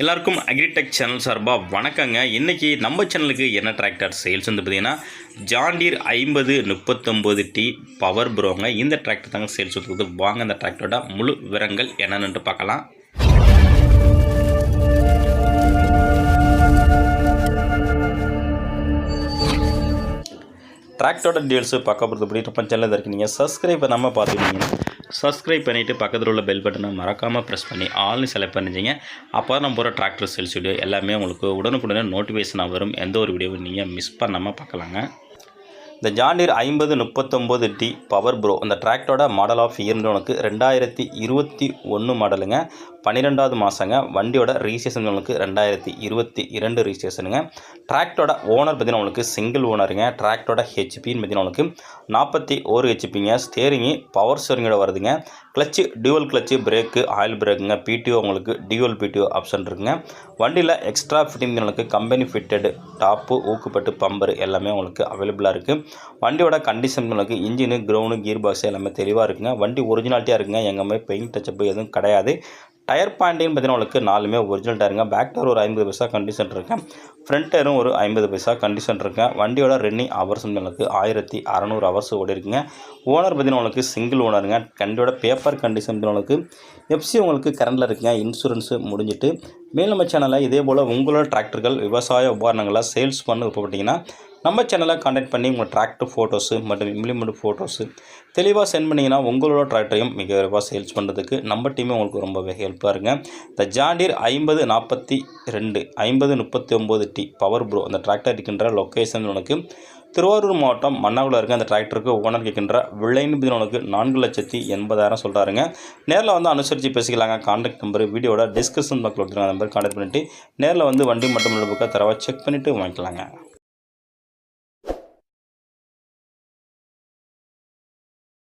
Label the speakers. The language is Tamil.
Speaker 1: எல்லாருக்கும் அக்ரிடெக் சேனல் சார்பாக வணக்கங்க. இன்றைக்கி நம்ம சேனலுக்கு என்ன டிராக்டர் சேல்ஸ் வந்து பார்த்தீங்கன்னா ஜாண்டீர் ஐம்பது முப்பத்தொம்போது டி பவர் ப்ரோங்க இந்த டிராக்டர் தாங்க சேல்ஸ் வந்து வாங்க அந்த டிராக்டரோட முழு விவரங்கள் என்னென்னு பார்க்கலாம். டிராக்டரோட டீல்ஸு பார்க்க போகிறது அப்படி நம்ம சேனலில் இருக்கு நீங்கள் சப்ஸ்கிரைப் பண்ணாமல் பார்த்துக்கிட்டீங்கன்னா சப்ஸ்கிரைப் பண்ணிவிட்டு பக்கத்தில் உள்ள பெல் பட்டனை மறக்காமல் ப்ரெஸ் பண்ணி ஆல்னு செலக்ட் பண்ணிச்சிங்க அப்போ தான் நம்ம போகிற டிராக்டர் சேல்ஸ் வீடியோ எல்லாமே உங்களுக்கு உடனுக்குடனே நோட்டிஃபிகேஷனாக வரும். எந்த ஒரு வீடியோவும் நீங்கள் மிஸ் பண்ணாமல் பார்க்கலாங்க. இந்த ஜாண்டீர் ஐம்பது முப்பத்தொம்போது டி பவர் ப்ரோ அந்த டிராக்டரோட மாடல் ஆஃப் இயர்னு உனக்கு ரெண்டாயிரத்தி இருபத்தி ஒன்று மாடலுங்க பன்னிரெண்டாவது மாதங்க வண்டியோட ரிஜிஸ்ட்ரேஷன் உங்களுக்கு ரெண்டாயிரத்தி இருபத்தி இரண்டு ரிஜிஸ்ட்ரேஷனுங்க ட்ராக்டோட ஓனர் பார்த்தீங்கன்னா உங்களுக்கு சிங்கிள் ஓனருங்க ட்ராக்டோட ஹெச்பின்னு பார்த்தீங்கன்னா உங்களுக்கு நாற்பத்தி ஒரு ஹெச்பிங்க ஸ்டேரிங்கு பவர் ஸ்டேரிங்கோட வருதுங்க. Clutch dual clutch brake oil பிரேக்குங்க PTO உங்களுக்கு டியூவல் பிடிஓ ஆப்ஷன் இருக்குங்க. வண்டியில் எக்ஸ்ட்ரா ஃபிட்டிங் உங்களுக்கு கம்பெனி ஃபிட்டடு டாப்பு ஊக்குப்பட்டு பம்பர் எல்லாமே உங்களுக்கு அவைலபிளாக இருக்குது வண்டியோட கண்டிஷன் உங்களுக்கு இன்ஜினு கிரவுண்டு கீர் பாக்ஸ் எல்லாமே தெளிவாக இருக்குங்க. வண்டி ஒரிஜினாலிட்டியாக இருக்குங்க. எங்கேயுமே பெயிண்ட் டச்சப் எதுவும் கிடையாது. டயர் பாயிண்டின்னு பார்த்தீங்கன்னா உங்களுக்கு நாலுமே ஒரிஜினல் டயருங்க பேக் டயர் ஒரு ஐம்பது பைசா கண்டிஷன் இருக்கேன் ஃப்ரண்ட் டயரும் ஒரு ஐம்பது பைசா கண்டிஷன் இருக்கேன் வண்டியோட ரன்னிங் ஹவர்ஸ் உங்களுக்கு ஆயிரத்தி அறநூறு ஹவர்ஸ் ஓடி இருக்குங்க. ஓனர் பார்த்தீங்கன்னா உங்களுக்கு சிங்கிள் ஓனருங்க வண்டியோட பேப்பர் கண்டிஷன் உங்களுக்கு எஃப்சி உங்களுக்கு கரண்டில் இருக்குங்க. இன்சூரன்ஸு முடிஞ்சிட்டு. மேல் நம்ம சேனலில் இதே போல் உங்களோட டிராக்டர்கள் விவசாய உபகரணங்களை சேல்ஸ் பண்ண விருப்பப்பட்டீங்கன்னா நம்ம சேனலை காண்டாக்ட் பண்ணி உங்கள் டிராக்டர் ஃபோட்டோஸு மற்றும் இம்ப்ளிமெண்ட் ஃபோட்டோஸு தெளிவாக சென்ட் பண்ணிங்கன்னா உங்களோட டிராக்டரையும் மிக விரைவாக சேல்ஸ் பண்ணுறதுக்கு நம்ம டீமே உங்களுக்கு ரொம்பவே ஹெல்ப்பாக இருங்க. இந்த ஜாண்டியர் ஐம்பது நாற்பத்தி ரெண்டு ஐம்பது முப்பத்தி ஒம்பது டி பவர் ப்ரோ அந்த டிராக்டர் இருக்கின்ற லொக்கேஷன் உனக்கு திருவாரூர் மாவட்டம் மன்னாவில் இருக்க அந்த டிராக்டருக்கு ஓனர் கேட்கின்ற விலைன்னு நான்கு லட்சத்தி எண்பதாயிரம் சொல்கிறாருங்க நேரில் வந்து அனுசரித்து பேசிக்கலாங்க. கான்டாக்ட் நம்பர் வீடியோட டிஸ்கிரிப்ஷன் பாக்ஸில் கொடுத்துருங்க நம்பர் கான்டாக்ட் பண்ணிவிட்டு நேரில் வந்து வண்டி மட்டும் புக்கை தரவாக செக் பண்ணிவிட்டு வாங்கிக்கலாங்க.